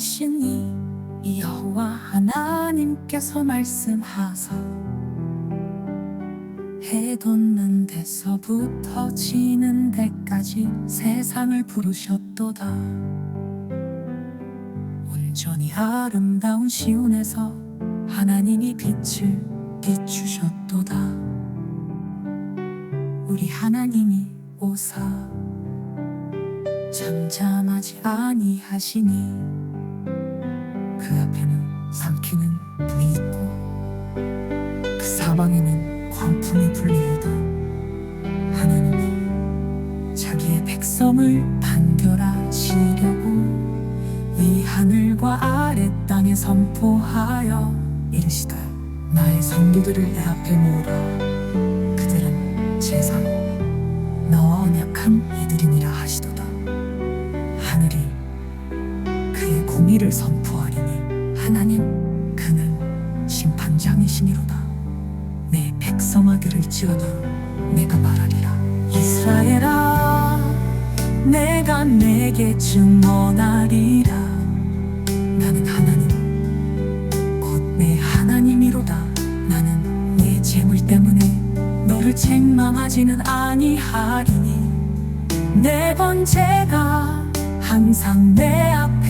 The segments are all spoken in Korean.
신 이 여호와 하나님께서 말씀하사 해 돋는 데서부터 지는 데까지 세상을 부르셨도다. 온전히 아름다운 시온에서 하나님이 빛을 비추셨도다. 우리 하나님이 오사 잠잠하지 아니하시니 그 앞에는 삼키는 불이 있고 그 사방에는 광풍이 불리우다. 하나님이 자기의 백성을 판결하시려고 이 하늘과 아래 땅에 선포하여 이르시되 나의 성도들을 내 앞에 모으라. 그들은 제상 나와 언약한 이들이니라 하시도다. 하늘이 그의 공의를 선포하리니 하나님 그는 심판장이시니로다. 내 백성아 들을지어다 내가 말하리라. 이스라엘아 내가 내게 증언하리라. 나는 하나님 곧 내 하나님이로다. 나는 내 재물 때문에 너를 책망하지는 아니하리니. 내 번제가 항상 내 앞에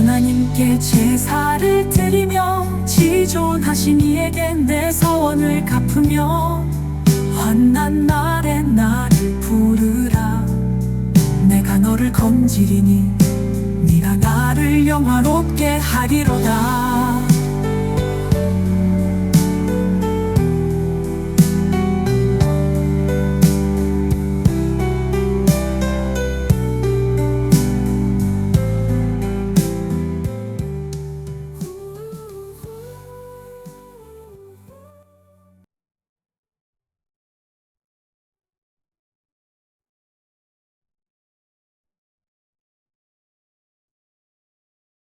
하나님께 제사를 드리며 지존하신 이에게 내 서원을 갚으며 환난 날에 나를 부르라. 내가 너를 건지리니 네가 나를 영화롭게 하리로다